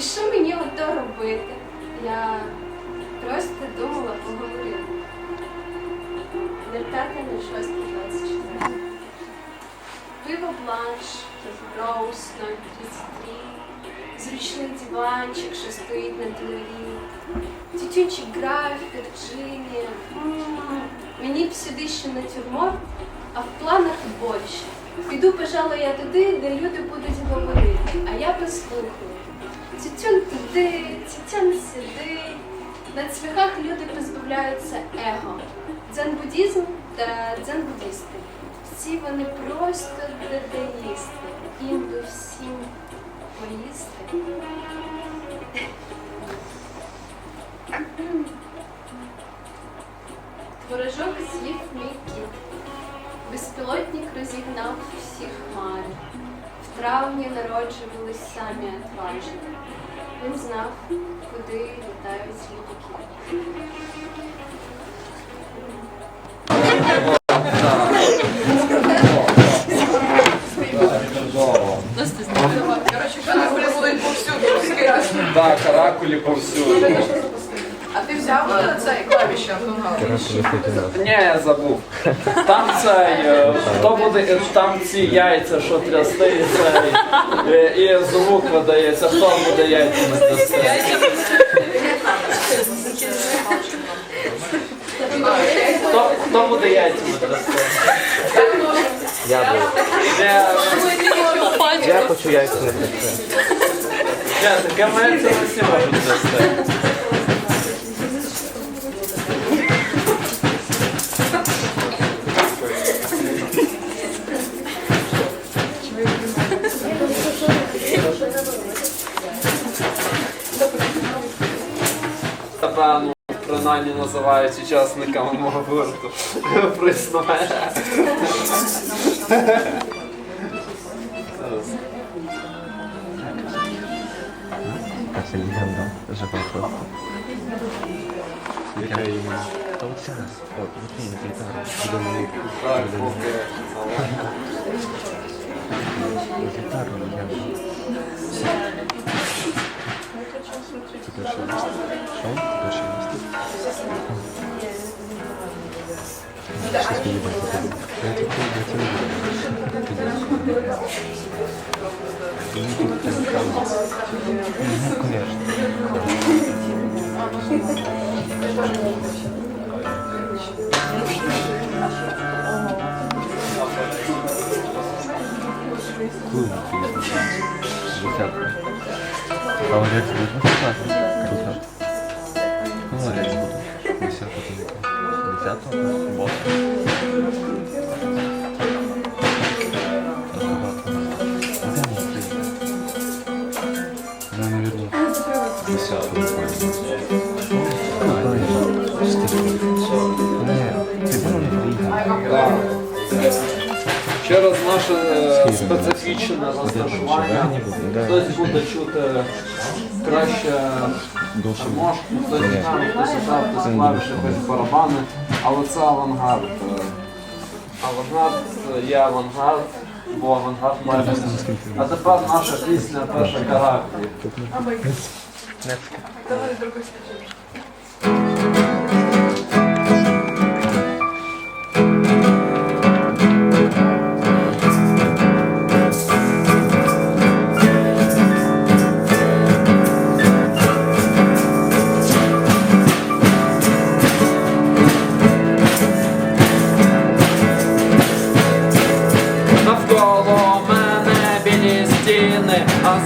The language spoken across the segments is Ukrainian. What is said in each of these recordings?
І що мені ото робити? Я просто думала поговорити. Не шосте, двадцять. Пиво бланш, роуз 033, зручний диванчик, що стоїть на дворі, тютюнчик грає в перчині. Мені б сюди ще натюрморт, а в планах борщ. Піду, пожалуй, я туди, де люди будуть говорити, а я послухаю. Тютюн туди, тютюн сюди. На цвяхах люди позбавляються его. Дзен-буддізм та дзен-буддісти. Всі вони просто дадаїсти. Їм всім поїсти. Творожок з'їв мій кіт. Безпілотник розігнав всі хмари. В травні народжувались самі отважні. Він знав, куди літають літаки. Ні, я забув. Там цей, е, хто буде, е, там ці яйця, що трясти, і цей, е, і звук видається, хто буде яйцями трясти. Хто, хто буде яйцями трясти? Я буду. Ні, Я хочу яйця не трясти. ні, такими яйцями всі можуть трясти. Ну, називають учасниками мого гурту. Приснує. Це легенда жива просто. Яка іменно? Та от зараз. От, от він, гітара. Буде мені. Так, поки. Гітару легенда. Це перше місце. Що? Перше місце. Я щось мені бачу. Я тільки я це не буду. Я не буду тебе казати. Ну, конечно. Я тоже не хочу. 不下课，然ん就直接不下课，不下课，那么严重，不下课怎么办？回家做饭，不包吃。Yeah. Через наше е, специфічне розташування хтось буде чути краще мошку, хтось гітару, хтось гітару, хтось клавіші, хтось барабани, але це авангард. Е, Авангард є авангард, бо авангард має бути. А тепер наша пісня перша каракулі.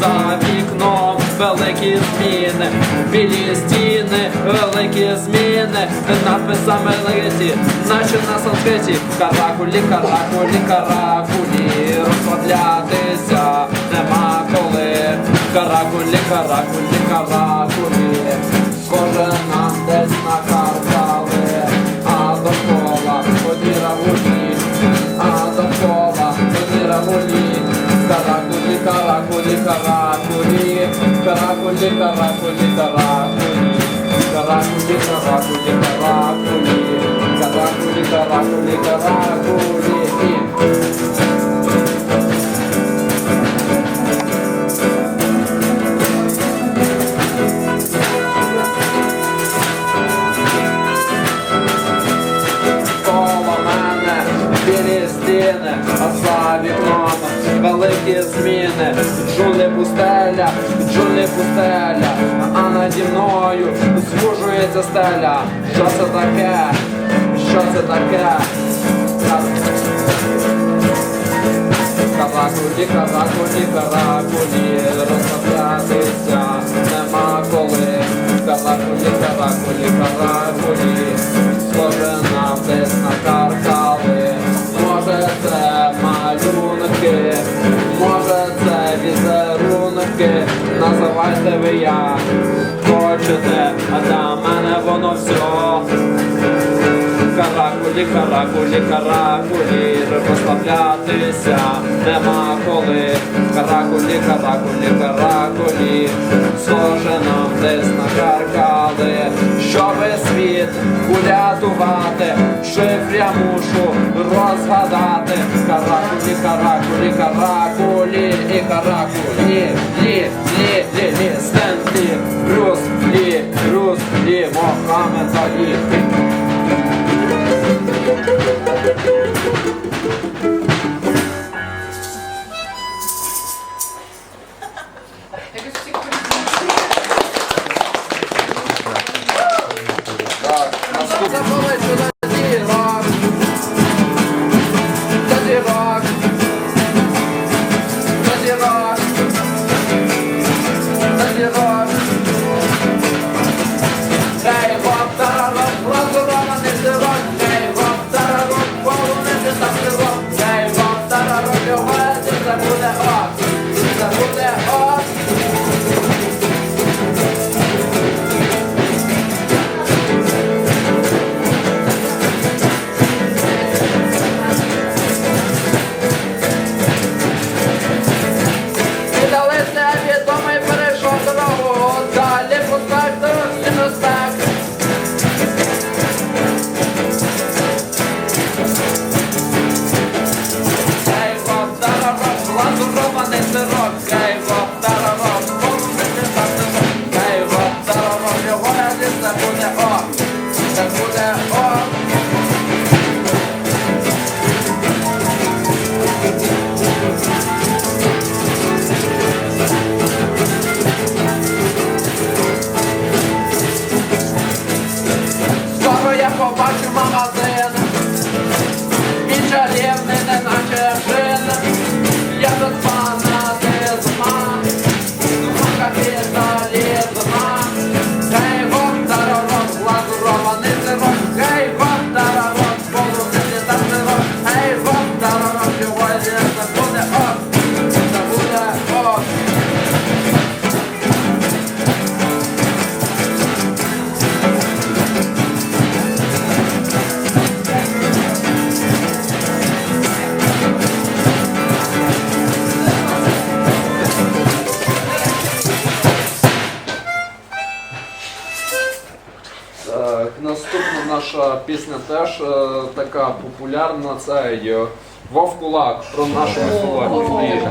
За вікном великі зміни, білі стіни, великі зміни, надписами литі, наче на санскриті, каракулі, каракулі, каракулі, розслаблятися нема коли, каракулі, каракулі, каракулі, Caracoli, caracoli, caracoli Caracoli, caracoli, caracoli Caracoli, caracoli, caracoli мною звужується стеля. Що це таке? Що це таке? Калакуні, калакуні, каракулі, розслаблятися нема коли. Калакулі, калакулі, каракулі, схоже нам десь на накаркали. Може це малюнки, може це візерунки, називайте ви я плачете, а на мене воно все. Каракулі, каракулі, каракулі, розслаблятися нема коли. Каракулі, каракулі, каракулі, схоже нам десь накаркали, щоби світ урятувати, шифр я мушу розгадати. Каракулі, каракулі, каракулі, і каракулі, лі, лі, лі, лі, стенлі, плюс. Али, Рус, Ли, Мохаммед Али. Takuna, on that ó. теж е, така популярна це Вовкулак про нашу міфологію.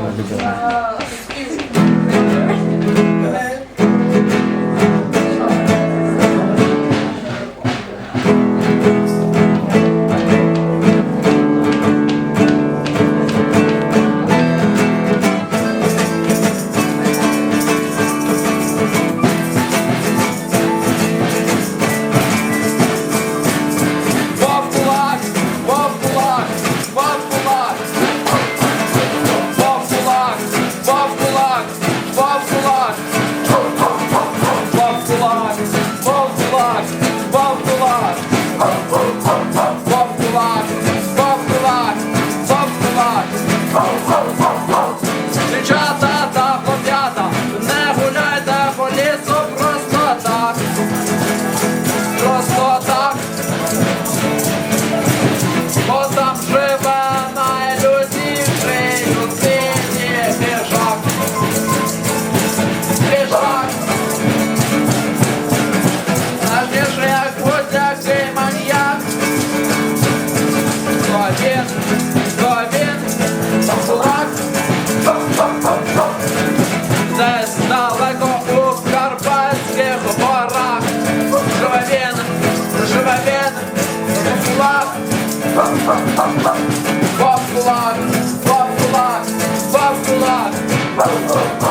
lost.